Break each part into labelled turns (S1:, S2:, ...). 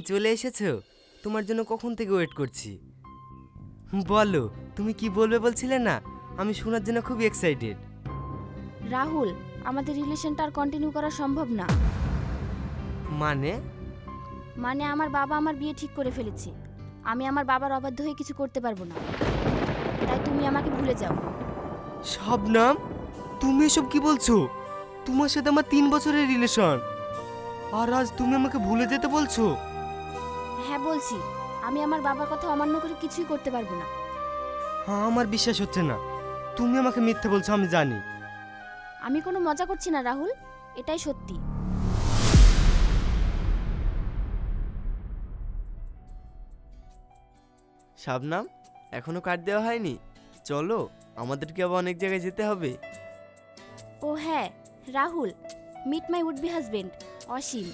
S1: তুমি চলে এসেছ? তোমার জন্য কখন থেকে ওয়েট করছি? বলো তুমি কি বলবে বলছিলে না? আমি শোনার জন্য খুব এক্সাইটেড
S2: রাহুল আমাদের রিলেশনটা আর কন্টিনিউ করা সম্ভব না।
S1: মানে?
S2: মানে আমার বাবা আমার বিয়ে ঠিক করে ফেলেছে। আমি আমার বাবার অবাধ্য হয়ে কিছু করতে পারব না। তাই তুমি আমাকে ভুলে যাও।
S1: শবনাম তুমি এসব কি বলছো? তোমার সাথে আমার তিন বছরের রিলেশন। আর আজ তুমি আমাকে ভুলে যেতে বলছো?
S2: বলছি আমি আমার বাবার কথা অমান্য করে কিছুই করতে পারব না।
S1: হ্যাঁ আমার বিশ্বাস হচ্ছে না। তুমি আমাকে মিথ্যে বলছো আমি জানি।
S2: আমি কোনো মজা করছি না রাহুল। এটাই সত্যি।
S1: শাবনাম এখনও কার্ড দেওয়া হয়নি? চলো আমাদেরকে আবার অনেক জায়গায় যেতে হবে।
S2: ও হ্যাঁ Rahul meet my would be husband Asim.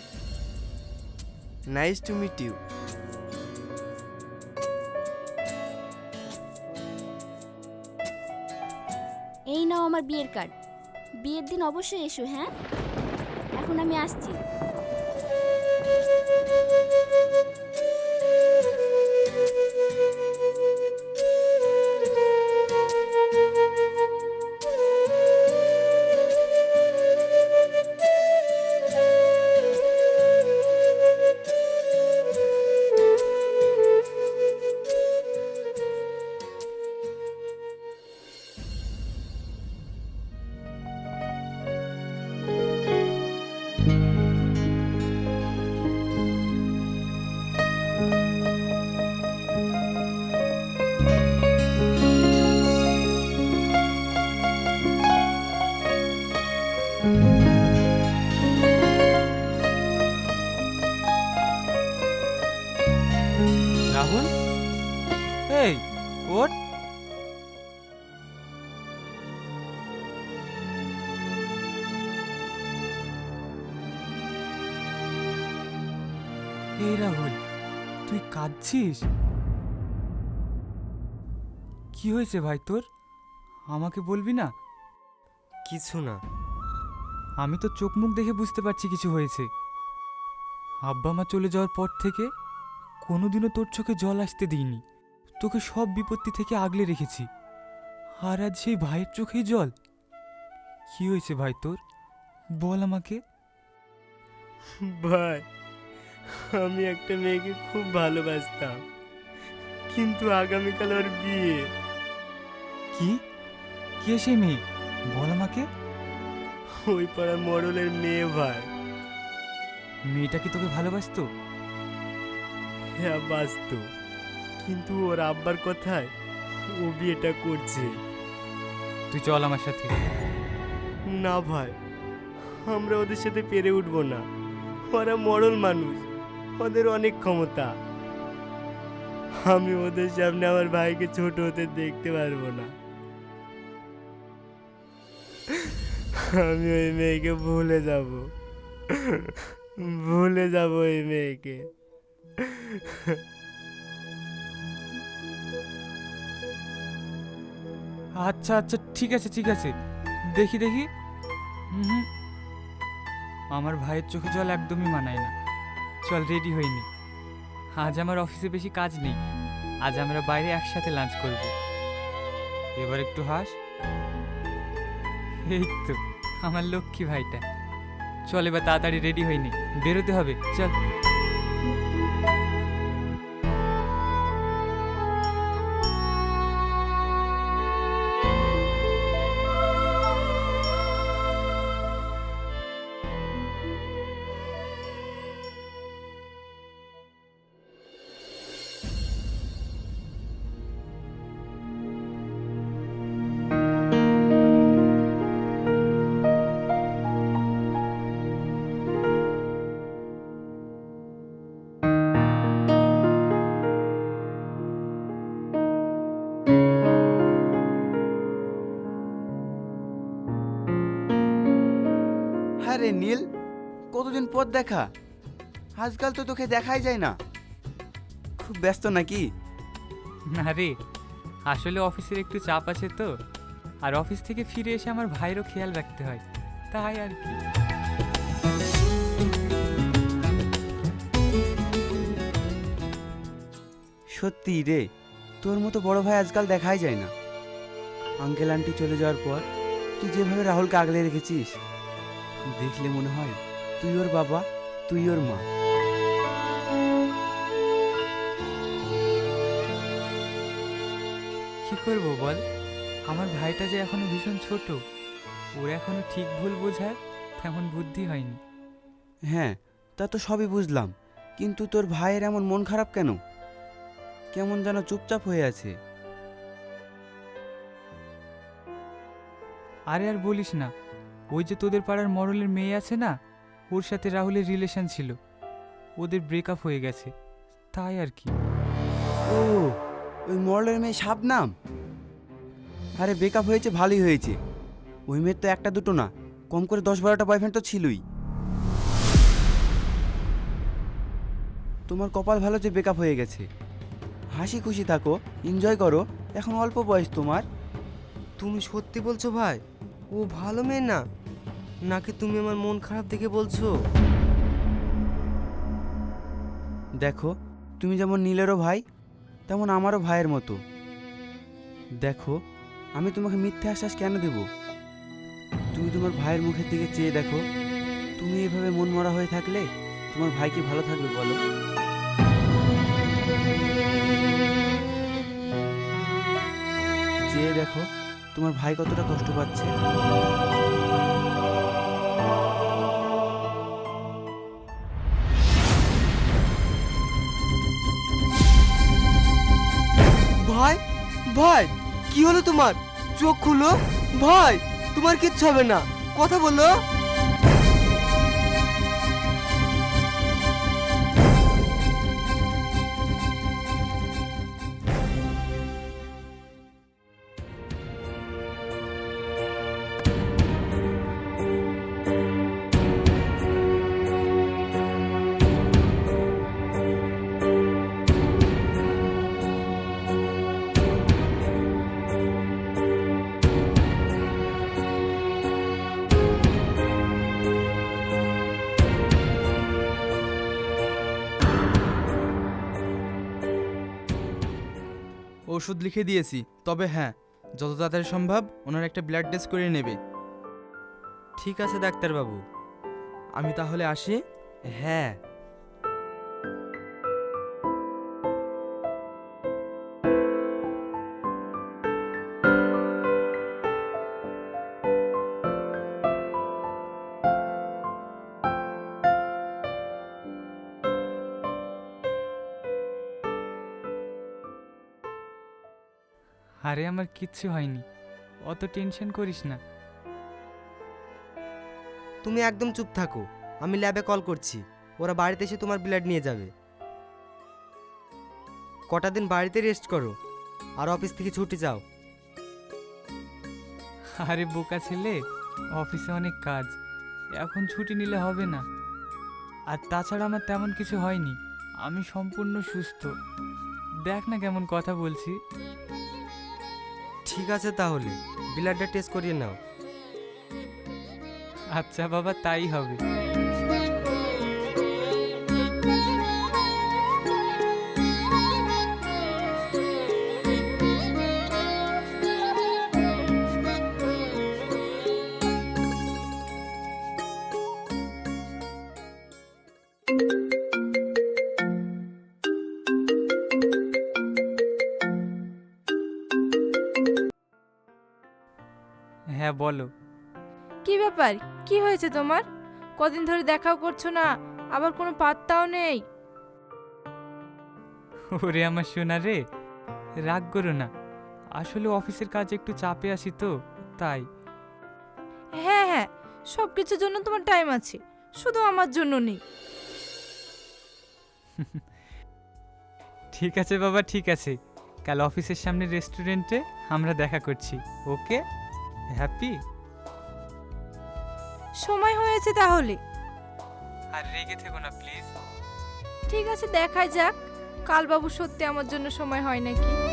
S1: Nice to meet you
S2: আমার বিয়ের কার্ড বিয়ের দিন অবশ্যই এসো হ্যাঁ? এখন আমি আসছি।
S3: কাঁদছিস কি হয়েছে ভাই তোর? আমাকে বলবি না?
S1: কিছু না।
S3: আমি তো চোখ মুখ দেখে বুঝতে পারছি কিছু হয়েছে। আব্বা মা চলে যাওয়ার পর থেকে কোনোদিনও তোর চোখে জল আসতে দিইনি। তোকে সব বিপত্তি থেকে আগলে রেখেছি। আর আজ সেই ভাইয়ের চোখেই জল। কি হয়েছে ভাই তোর? বল আমাকে।
S1: ভাই আমি একটা মেয়েকে খুব ভালোবাসতাম। কিন্তু আগামীকাল ওর বিয়ে।
S3: কি? কে সে মেয়ে? বল আমাকে।
S1: ওই পাড়ার মডেলের মেয়ে ভাই।
S3: মেয়েটা কি তোকে ভালোবাসতো?
S1: হ্যাঁ বাস্ত কিন্তু ওর আব্বার কথায় ও বিয়েটা করছে।
S3: তুই চল আমার সাথে।
S1: না ভাই আমরা ওদের সাথে পেরে উঠবো না। ওরা মরল মানুষ। ওদের অনেক ক্ষমতা। আমি ওদের সামনে আমার ভাইকে ছোট হতে দেখতে পারব না। আমি ওই মেয়েকে ভুলে যাব। ভুলে যাব ওই মেয়েকে।
S3: আচ্ছা আচ্ছা ঠিক আছে ঠিক আছে। দেখি দেখি। আমার ভাইয়ের চোখে জল একদমই মানায় না। চল রেডি হইনি। আজ আমার অফিসে বেশি কাজ নেই। আজ আমরা বাইরে একসাথে লাঞ্চ করব। এবার একটু হাস। এই তো, আমার লক্ষ্মী ভাইটা। চল এবার তাড়াতাড়ি রেডি হইনি। বেরোতে হবে, চল।
S4: পর দেখা। আজকাল তো তোকে দেখাই যায় না। খুব ব্যস্ত নাকি?
S3: না রে আসলে অফিসের একটু চাপ আছে তো। আর অফিস থেকে ফিরে এসে আমার ভাইয়েরও খেয়াল রাখতে হয়। তাই আর কি।
S4: সত্যি রে তোর মতো বড় ভাই আজকাল দেখাই যায় না। আঙ্কেল আন্টি চলে যাওয়ার পর তুই যেভাবে রাহুলকে আগলে রেখেছিস দেখলে মনে হয় তুই ওর বাবা তুই ওর মা।
S3: কি করব বল? আমার ভাইটা যে এখনও ভীষণ ছোট ওর এখনও ঠিক ভুল বোঝার তেমন বুদ্ধি হয়নি।
S4: হ্যাঁ তা তো সবই বুঝলাম কিন্তু তোর ভাইয়ের এমন মন খারাপ কেন? কেমন যেন চুপচাপ হয়ে আছে।
S3: আরে আর বলিস না ওই যে তোদের পাড়ার মরলের মেয়ে আছে না ওর সাথে রাহুলের রিলেশন ছিল। ওদের ব্রেকআপ হয়ে গেছে। তাই আর কি।
S4: ও ওই মরলের মেয়ে নাম আরে বেকআপ হয়েছে ভালোই হয়েছে। ওই মেয়ের তো একটা দুটো না। কম করে দশ বারোটা বয়ফ্রেন্ড তো ছিলই। তোমার কপাল ভালো যে বেকআপ হয়ে গেছে। হাসি খুশি থাকো এনজয় করো। এখন অল্প বয়স তোমার।
S1: তুমি সত্যি বলছো ভাই? ও ভালো মেয়ে না। নাকি তুমি আমার মন খারাপ দেখে বলছো?
S4: দেখো, তুমি যেমন নীলেরও ভাই, তেমন আমারও ভাইয়ের মতো। দেখো, আমি তোমাকে মিথ্যে আশ্বাস কেন দেব? তুমি তোমার ভাইয়ের মুখের দিকে চেয়ে দেখো, তুমি এভাবে মন মরা হয়ে থাকলে তোমার ভাই কি ভালো থাকবে বলো? চেয়ে দেখো, তোমার ভাই কতটা কষ্ট পাচ্ছে।
S1: ভাই কি হলো তোমার? চোখ খুলো। ভাই তোমার কিচ্ছু হবে না। কথা বলো।
S5: ওষুধ লিখে দিয়েছি। তবে হ্যাঁ যত তাড়াতাড়ি সম্ভব ওনার একটা ব্লাড টেস্ট করে নেবে।
S1: ঠিক আছে, ডাক্তারবাবু।
S5: আমি তাহলে আসি।
S1: হ্যাঁ।
S3: আরে আমার কিচ্ছু হয়নি। অত টেনশন করিস না।
S1: তুমি একদম চুপ থাকো। আমি ল্যাবে কল করছি। ওরা বাড়িতে এসে তোমার ব্লাড নিয়ে যাবে। কটা দিন বাড়িতে রেস্ট করো। আর অফিস থেকে ছুটি যাও।
S3: আরে বোকা ছেলে অফিসে অনেক কাজ। এখন ছুটি নিলে হবে না। আর তাছাড়া আমার তেমন কিছু হয়নি। আমি সম্পূর্ণ সুস্থ। দেখ না কেমন কথা বলছি।
S1: ঠিক আছে তাহলে ব্লাডটা টেস্ট করিয়ে নাও।
S3: আচ্ছা বাবা তাই হবে। হ্যাঁ বলো।
S6: কি ব্যাপার? কি হয়েছে তোমার? কদিন ধরে দেখাও করছ না আবার কোনো পাত্তাও নেই।
S3: ওরে আমার সোনা রে রাগ করো না। আসলে অফিসের কাজ একটু চাপে আসি তো তাই।
S6: হ্যাঁ হ্যাঁ সব কিছুর জন্য তোমার টাইম আছে শুধু আমার জন্য নেই।
S3: ঠিক আছে বাবা ঠিক আছে। কাল অফিসের সামনে রেস্টুরেন্টে আমরা দেখা করছি ওকে? হ্যাপি?
S6: সময় হয়েছে তাহলে।
S3: আর রেগে থেকো না প্লিজ।
S6: ঠিক আছে দেখাই যাক। কাল বাবু সত্যি আমার জন্য সময় হয় নাকি?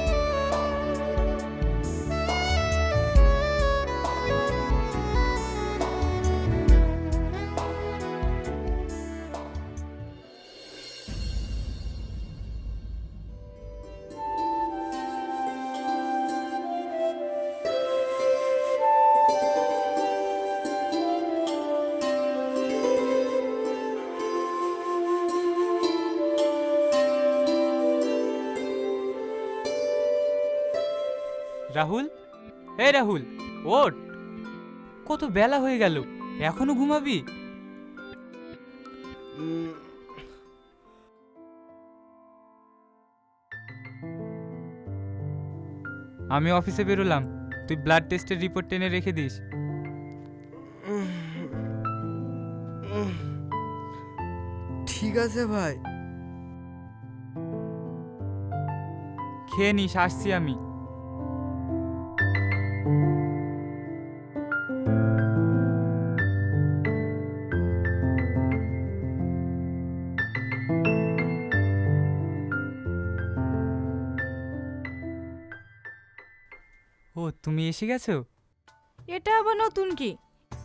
S3: রাহুল? এই রাহুল ওঠ। কত বেলা হয়ে গেল এখনও ঘুমাবি? আমি অফিসে বেরোলাম তুই ব্লাড টেস্টের রিপোর্ট টেনে রেখে দিস।
S1: ঠিক আছে ভাই।
S3: খেয়ে নিস আসছি আমি। এসে গেছো?
S6: এটা আবার নতুন কি?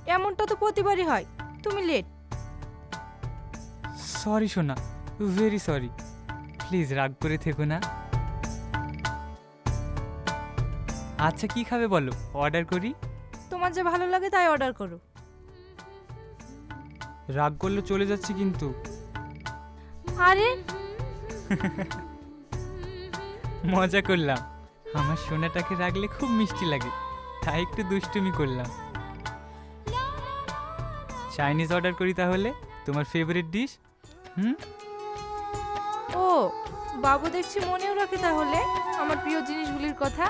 S6: এমনটা তো প্রতিবারই হয়। তুমি লেট
S3: সরি সোনা। ভেরি সরি প্লিজ রাগ করে থেকো না। আচ্ছা কি খাবে বলো? অর্ডার করি?
S6: তোমার যে ভালো লাগে তাই অর্ডার করো।
S3: রাগ করলে চলে যাচ্ছি কিন্তু।
S6: আরে!
S3: মজা করলাম। আমার সোনাটাকে রাখলে খুব মিষ্টি লাগে তাই একটু দুষ্টুমি করলাম। চাইনিজ অর্ডার করি তাহলে তোমার ফেভারিট ডিশ হুম?
S6: ও বাবু দেখছি মনেও রাখে তাহলে আমার প্রিয় জিনিসগুলির কথা।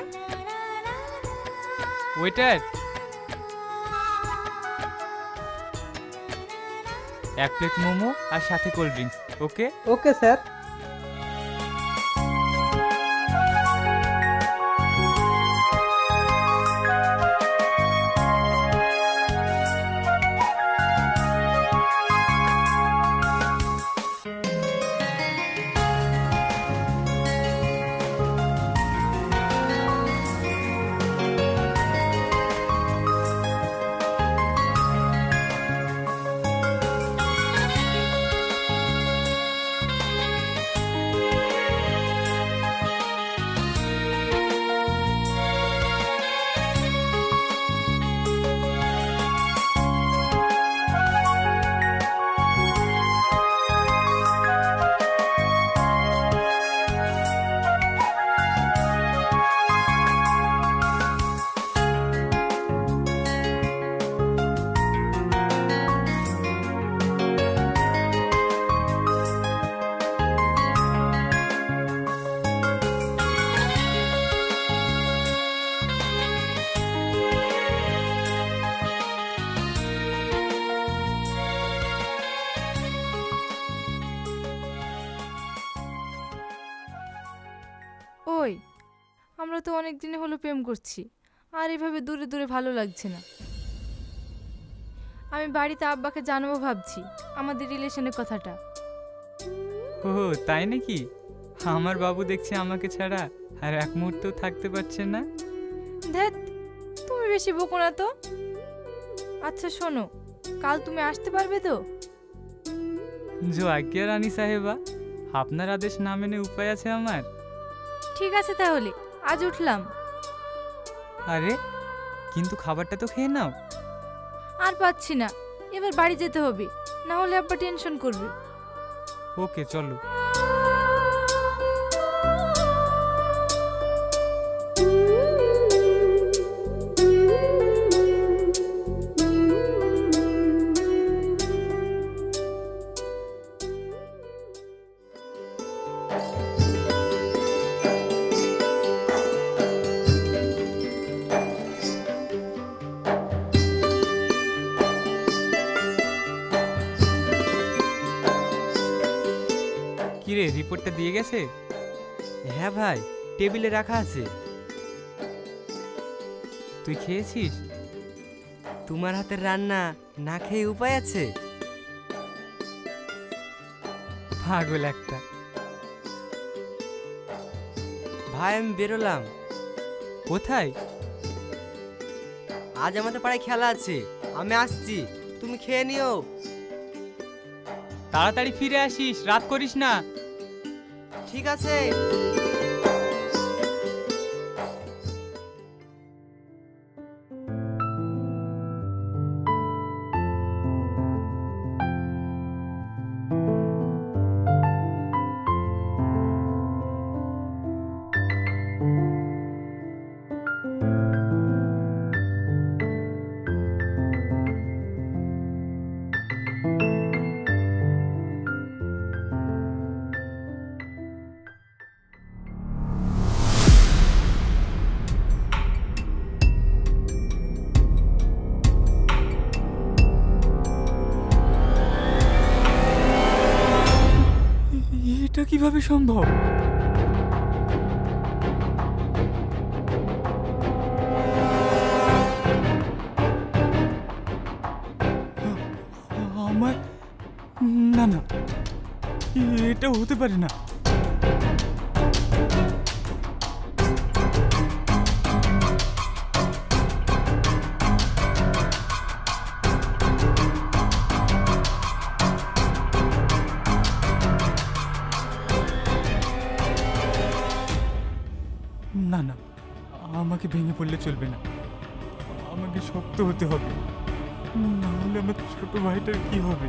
S3: ওয়েটার এক প্লেট মোমো আর সাথে cold drinks okay
S7: okay sir
S6: তো অনেক দিনে হলো প্রেম করছি। আর এভাবে দূরে দূরে ভালো লাগছে না। আমি বাড়িতে আব্বাকে জানাব ভাবছি আমাদের রিলেশনের কথাটা।
S3: ও তাই নাকি? আমার বাবু দেখছে আমাকে ছাড়া আর এক মুহূর্তেও থাকতে পারছে না।
S6: ধ্যাত তুমি বেশি বকো না তো। আচ্ছা শোনো কাল তুমি আসতে পারবে তো?
S3: জো আজ্ঞা রানী সাহেবা আপনার আদেশ না মেনে উপায় আছে আমার?
S6: ঠিক আছে তাহলে। আজ উঠলাম।
S3: আরে কিন্তু খাবারটা তো খেয়ে নাও।
S6: আর পাচ্ছি না। এবার বাড়ি যেতে হবে না হলে আব্বা টেনশন করবে।
S3: ওকে চলো। রিপোর্টটা দিয়ে গেছে?
S1: হ্যাঁ ভাই, টেবিলে রাখা আছে।
S3: তুই খেয়েছিস?
S1: তোমার হাতের রান্না না খেয়ে উপায় আছে?
S3: পাগল একটা।
S1: ভাই, আমি বেরোলাম।
S3: কোথায়?
S1: আজ আমাদের পাড়ায় খেলা আছে। আমি আসছি। তুমি খেয়ে নিও।
S3: তাড়াতাড়ি ফিরে আসিস, রাত করিস না।
S1: ঠিক আছে?
S3: কীভাবে সম্ভব? আমার না না। এটা হতে পারে না। না না। আমাকে ভেঙে পড়লে চলবে না। আমাকে শক্ত হতে হবে। না হলে আমার ছোট ভাইটার কি হবে?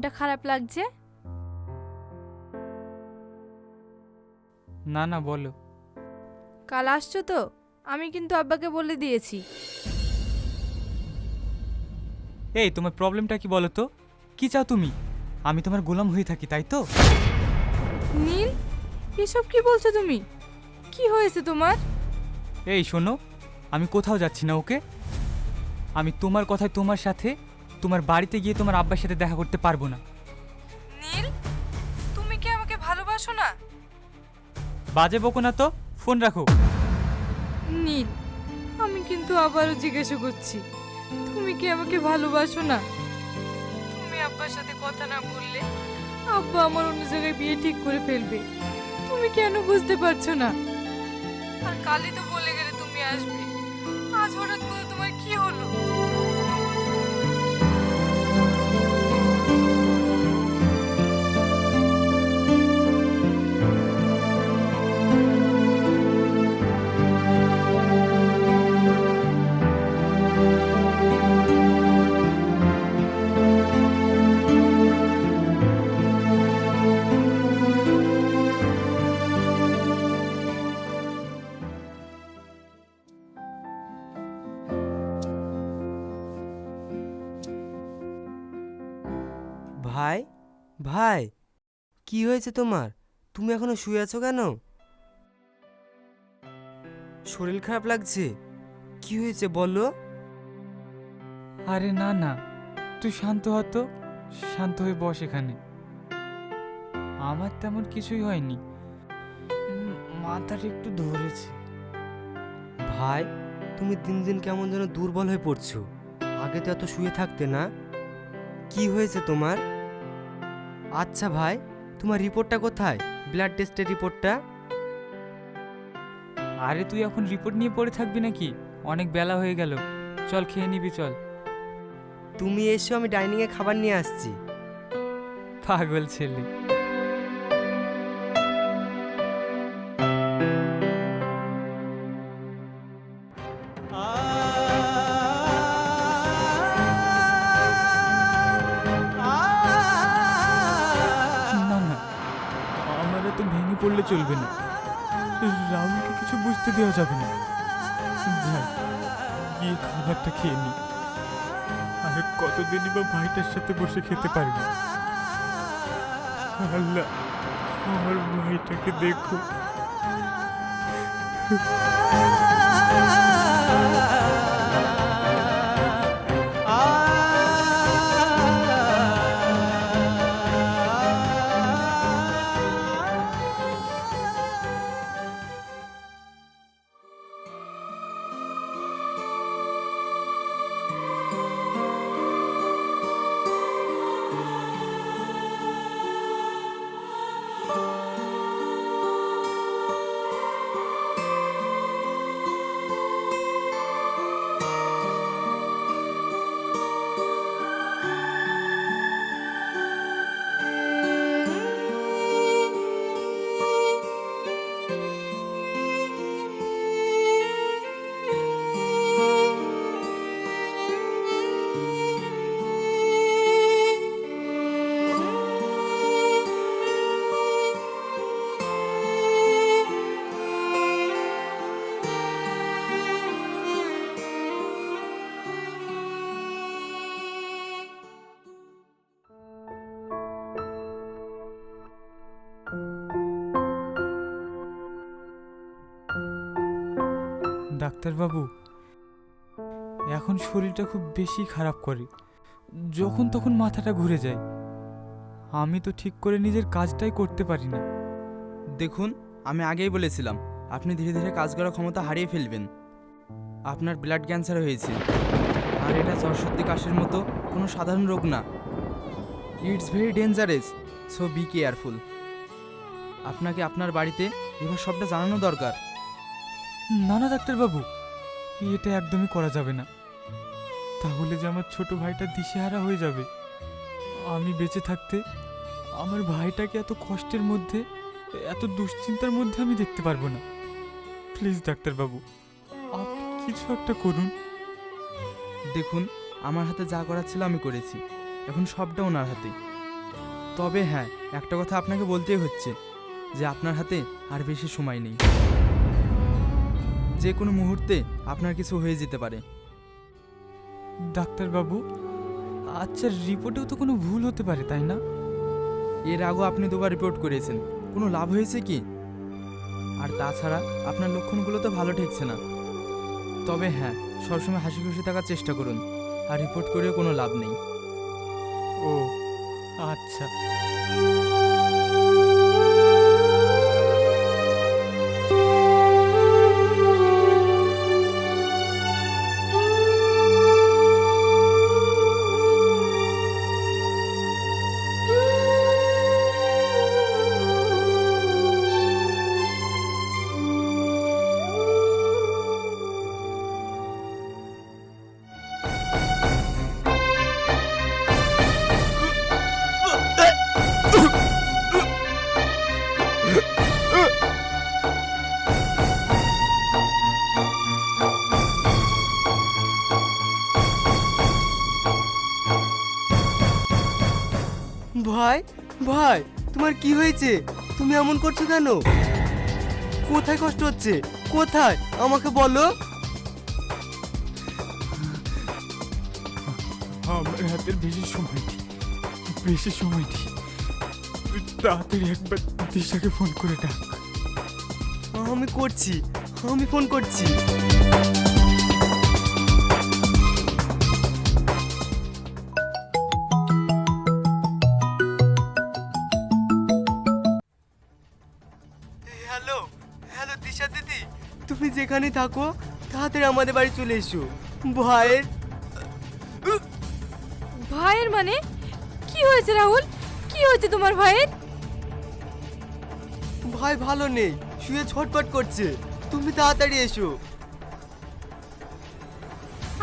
S6: মনটা খারাপ লাগছে?
S3: না না বলো।
S6: কাল আসছো তো? আমি কিন্তু আব্বাকে বলে দিয়েছি।
S3: এই তোমার প্রবলেমটা কি বলো তো? কি চাও তুমি? আমি তোমার গোলাম হয়ে থাকি তাই তো?
S6: নীল এসব কি বলছো তুমি? কি হয়েছে তোমার?
S3: এই শোনো আমি কোথাও যাচ্ছি না ওকে? আমি তোমার কথায় তোমার সাথে তোমার বাড়িতে গিয়ে তোমার আব্বার সাথে দেখা করতে পারব না।
S6: নীল তুমি কি আমাকে ভালোবাসো না?
S3: বাজে বকো না তো ফোন রাখো।
S6: নীল আমি কিন্তু আবারও জিজ্ঞাসা করছি তুমি কি আমাকে ভালোবাসো না? তুমি আব্বার সাথে কথা না বললে আব্বা আমার অন্য জায়গায় বিয়ে ঠিক করে ফেলবে। তুমি কেন বুঝতে পারছ না? আর কালই তো বলে গেলে তুমি আসবে। আজ হঠাৎ করে তোমার কি হলো?
S1: ভাই কি হয়েছে তোমার? তুমি এখনও শুয়ে আছো কেন? শরীর খারাপ লাগছে? কি হয়েছে বলো?
S3: আরে না না। তুই শান্ত হ তো। শান্ত হয়ে বস এখানে। আমার তেমন কিছুই হয়নি। মাথাটা একটু ধরেছে।
S1: ভাই তুমি দিন দিন কেমন যেন দুর্বল হয়ে পড়ছো। আগে তো এত শুয়ে থাকতে না। কি হয়েছে তোমার? আচ্ছা ভাই তোমার রিপোর্টটা কোথায়? ব্লাড টেস্টের রিপোর্টটা?
S3: আরে তুই এখন রিপোর্ট নিয়ে পড়ে থাকবি নাকি? অনেক বেলা হয়ে গেল। চল খেয়ে নিবি চল।
S1: তুমি এসো আমি ডাইনিংয়ে খাবার নিয়ে আসছি।
S3: পাগল ছেলে। দেওয়া যাবে না গিয়ে খাবারটা খেয়ে নি আমি কতদিনই বা ভাইটার সাথে বসে খেতে পারবি আল্লাহ আমার ভাইটাকে দেখো ডাক্তারবাবু, এখন শরীরটা খুব বেশি খারাপ করে। যখন তখন মাথাটা ঘুরে যায়। আমি তো ঠিক করে নিজের কাজটাই করতে পারি না।
S5: দেখুন, আমি আগেই বলেছিলাম, আপনি ধীরে ধীরে কাজ করার ক্ষমতা হারিয়ে ফেলবেন। আপনার ব্লাড ক্যান্সার হয়েছে। আর এটা জ্বর সর্দি কাশির মতো কোনো সাধারণ রোগ না। It's very dangerous so be careful আপনাকে আপনার বাড়িতে এবার সবটা জানানো দরকার।
S3: না না ডাক্তারবাবু, এটা একদমই করা যাবে না। তাহলে যে আমার ছোট ভাইটা দিশেহারা হয়ে যাবে। আমি বেঁচে থাকতে আমার ভাইটাকে এত কষ্টের মধ্যে, এত দুশ্চিন্তার মধ্যে আমি দেখতে পারব না। প্লিজ ডাক্তারবাবু, আপনি কিছু একটা করুন।
S5: দেখুন, আমার হাতে যা করার ছিল আমি করেছি। এখন সবটা ওনার হাতে। তবে হ্যাঁ একটা কথা আপনাকে বলতেই হচ্ছে যে আপনার হাতে আর বেশি সময় নেই। যে কোনো মুহূর্তে আপনার কিছু হয়ে যেতে পারে।
S3: ডাক্তারবাবু আচ্ছা রিপোর্টেও তো কোনো ভুল হতে পারে তাই না?
S5: এর আগেও আপনি দুবার রিপোর্ট করেছেন। কোনো লাভ হয়েছে কি? আর তাছাড়া আপনার লক্ষণগুলো তো ভালো ঠেকছে না। তবে হ্যাঁ সবসময় হাসি খুশি থাকার চেষ্টা করুন। আর রিপোর্ট করেও কোনো লাভ নেই।
S3: ও আচ্ছা।
S1: তোমার কি হয়েছে? তুমি এমন করছ কেন? কোথায় কষ্ট হচ্ছে? কোথায়? আমাকে বলো।
S3: আমার হাতের বেশি সময় নেই। বেশি সময় নেই। তুই তাড়াতাড়ি একবার দিশাকে ফোন করে ডাক।
S1: আমি করছি। আমি ফোন করছি। হ্যালো হ্যালো দিশা দিদি তুমি যেখানে থাকো তাড়াতাড়ি আমাদের বাড়ি চলে এসো। ভাইয়ের
S6: ভাইয়ের মানে? কি হয়েছে রাহুল? কি হয়েছে তোমার ভাইয়ের?
S1: ভাই ভালো নেই শুয়ে ছটপট করছে। তুমি তাড়াতাড়ি এসো।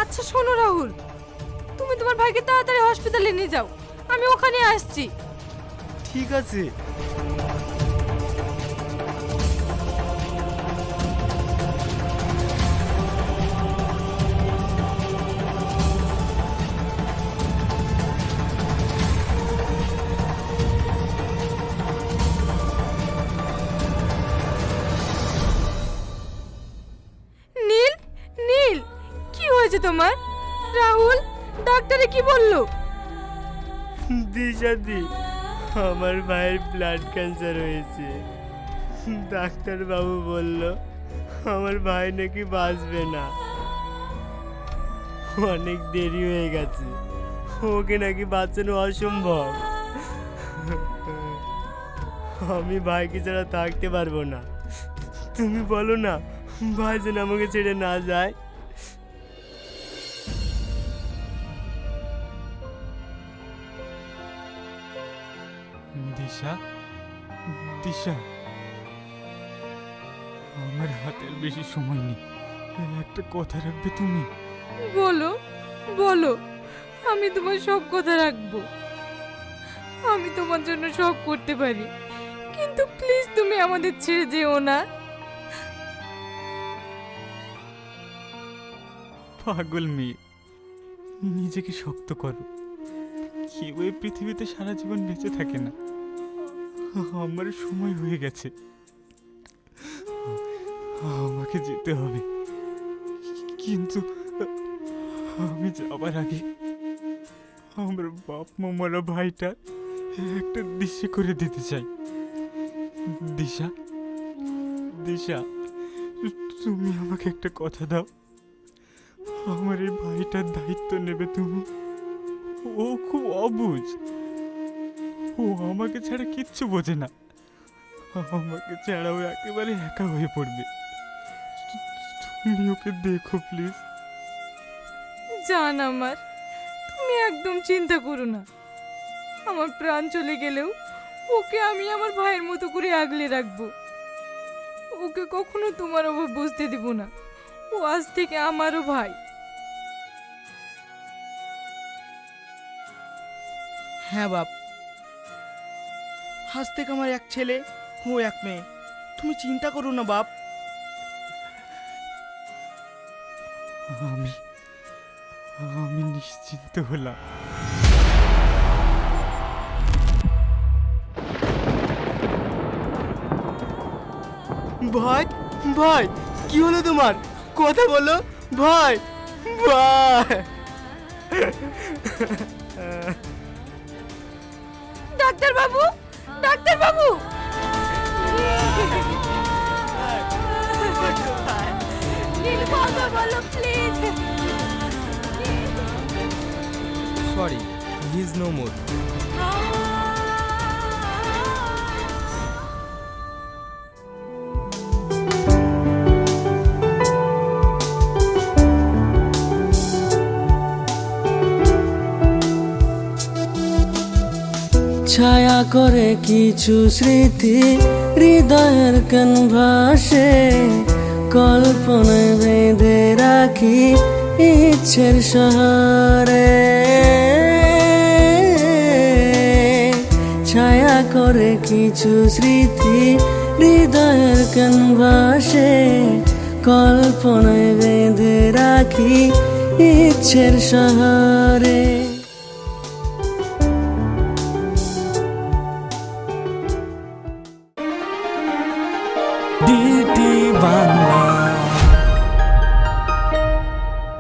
S6: আচ্ছা শোনো রাহুল। তুমি তোমার ভাইকে তাড়াতাড়ি হসপিটালে নিয়ে যাও। আমি ওখানে আসছি।
S1: ঠিক আছে। দিশাদি আমার ভাইয়ের ব্লাড ক্যান্সার হয়েছে। ডাক্তার বাবু বলল, আমার ভাই নাকি বাঁচবে না। অনেক দেরি হয়ে গেছে। ওকে নাকি বাঁচানো অসম্ভব। আমি ভাইকে ছাড়া থাকতে পারব না। তুমি বলো না, ভাই যেন আমাকে ছেড়ে না যায়।
S3: দিশা আমার হাতের বেশি সময় নেই। একটা কথা রাখবে তুমি?
S6: বলো বলো। আমি তোমার সব কথা রাখব। আমি তোমার জন্য সব করতে পারি। কিন্তু প্লিজ তুমি আমাদের ছেড়ে যেও না।
S3: পাগল মেয়ে নিজেকে শক্ত করো। কেউ এই পৃথিবীতে সারা জীবন বেঁচে থাকে না। আমার সময় হয়ে গেছে। আমাকে যেতে হবে। কিন্তু আমি যাবার আগে আমার বাপ মামারা ভাইটা একটা দিশে করে দিতে চাই। দিশা দিশা, তুমি আমাকে একটা কথা দাও। আমার এই ভাইটার দায়িত্ব নেবে তুমি। ও খুব অবুঝ। ও আমাকে ছাড়া কিচ্ছু বোঝে না। আমাকে ছাড়া ও একেবারে একা হয়ে পড়বে। তুমি ওকে দেখো প্লিজ
S6: জান আমার তুমি একদম চিন্তা করো না। আমার প্রাণ চলে গেলেও ওকে আমি আমার ভাইয়ের মতো করে আগলে রাখব। ওকে কখনো তোমার অভাব বুঝতে দেব না। ও আজ থেকে আমারও ভাই।
S7: হ্যাঁ বাপ আজ থেকে আমার এক ছেলে ও এক মেয়ে। তুমি চিন্তা করো না বাপ।
S3: আমি আমি নিশ্চিন্ত হলাম।
S1: ভাই ভাই কি হলো তোমার? কথা বলো। ভাই ভাই।
S6: ডাক্তার বাবু doctor Babu.
S5: Sorry he is no more
S8: ছায়া করে কিছু স্মৃতি হৃদয়ের ক্যানভাসে কল্পনায় বেঁধে রাখি ইচ্ছের শহরে ছায়া করে কিছু স্মৃতি হৃদয়ের ক্যানভাসে কল্পনায় বেঁধে রাখি ইচ্ছের শহরে